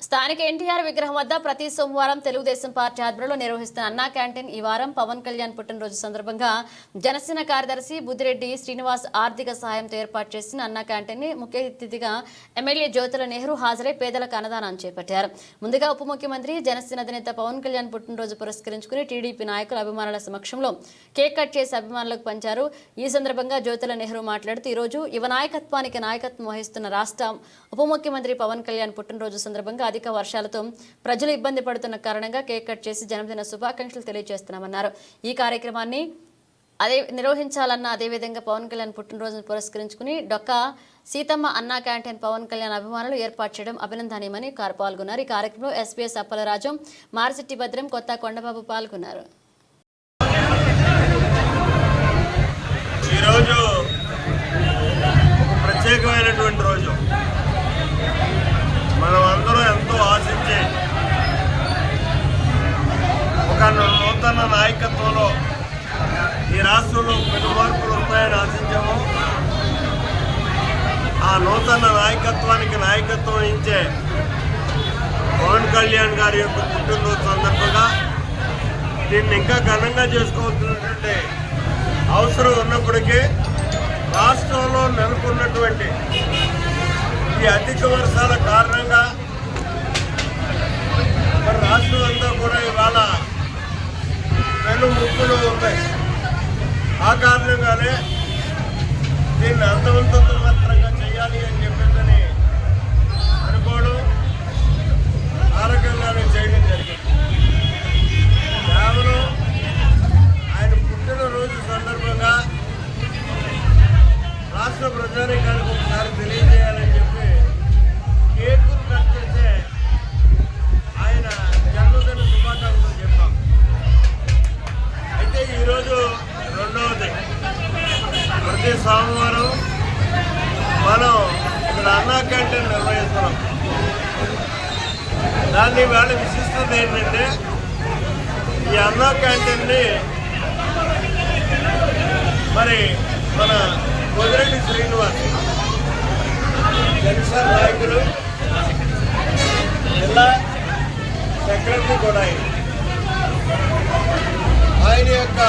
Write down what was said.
స్థానిక ఎన్టీఆర్ విగ్రహం వద్ద ప్రతి సోమవారం తెలుగుదేశం పార్టీ ఆధ్వర్యంలో నిర్వహిస్తున్న అన్నా క్యాంటీన్ ఈ వారం పవన్ కళ్యాణ్ పుట్టినరోజు సందర్భంగా జనసేన కార్యదర్శి బుద్దిరెడ్డి శ్రీనివాస్ ఆర్థిక సహాయంతో ఏర్పాటు చేసిన అన్నా క్యాంటీన్ని ముఖ్య అతిథిగా ఎమ్మెల్యే జ్యోతుల నెహ్రూ హాజరై పేదలకు అన్నదానం చేపట్టారు. ముందుగా ఉప ముఖ్యమంత్రి జనసేన అధినేత పవన్ కళ్యాణ్ పుట్టినరోజు పురస్కరించుకుని టీడీపీ నాయకుల అభిమానుల సమక్షంలో కేక్ కట్ చేసి అభిమానులకు పంచారు. ఈ సందర్భంగా జ్యోతుల నెహ్రూ మాట్లాడుతూ ఈరోజు యువ నాయకత్వానికి నాయకత్వం వహిస్తున్న రాష్ట్ర ఉప ముఖ్యమంత్రి పవన్ కళ్యాణ్ పుట్టినరోజు సందర్భంగా అధిక వర్షాలతో ప్రజలు ఇబ్బంది పడుతున్న కారణంగా కేక్ కట్ చేసి జన్మదిన శుభాకాంక్షలు తెలియజేస్తున్నామన్నారు. ఈ కార్యక్రమాన్ని అదే నిర్వహించాలన్న అదేవిధంగా పవన్ కళ్యాణ్ పుట్టినరోజును పురస్కరించుకుని డొక్కా సీతమ్మ అన్నా క్యాంటీన్ పవన్ కళ్యాణ్ అభిమానులు ఏర్పాటు చేయడం అభినందనీయమని పాల్గొన్నారు. ఈ కార్యక్రమంలో ఎస్పీఎస్ అప్పలరాజం మారిశెట్టి భద్రం కొత్త కొండబాబు పాల్గొన్నారు. రాష్ట్రంలో పెను మార్పులు వస్తాయని ఆశించాము. ఆ నూతన నాయకత్వానికి నాయకత్వం వహించే పవన్ కళ్యాణ్ గారి యొక్క పుట్టినరోజు సందర్భంగా దీన్ని ఇంకా ఘనంగా చేసుకోవాల్సినటువంటి అవసరం ఉన్నప్పటికీ రాష్ట్రంలో నెలకొన్నటువంటి చేయాలి. దీన్ని అంతవంతంతో మాత్రంగా చేయాలి అని చెప్పేసి అనుకోవడం ఆ చేయడం జరిగింది. కేవలం ఆయన పుట్టినరోజు సందర్భంగా రాష్ట్ర ప్రజానికానికి ప్రతి సోమవారం మనం ఇక్కడ అన్నా క్యాంటీన్ నిర్వహిస్తున్నాం. దాన్ని వాళ్ళ విశిష్టత ఏంటంటే ఈ అన్నా క్యాంటీన్ని మరి మన కొదిరెడ్డి శ్రీనివాస్ జనసేన నాయకులు జిల్లా సెక్రటరీ కూడా ఆయన యొక్క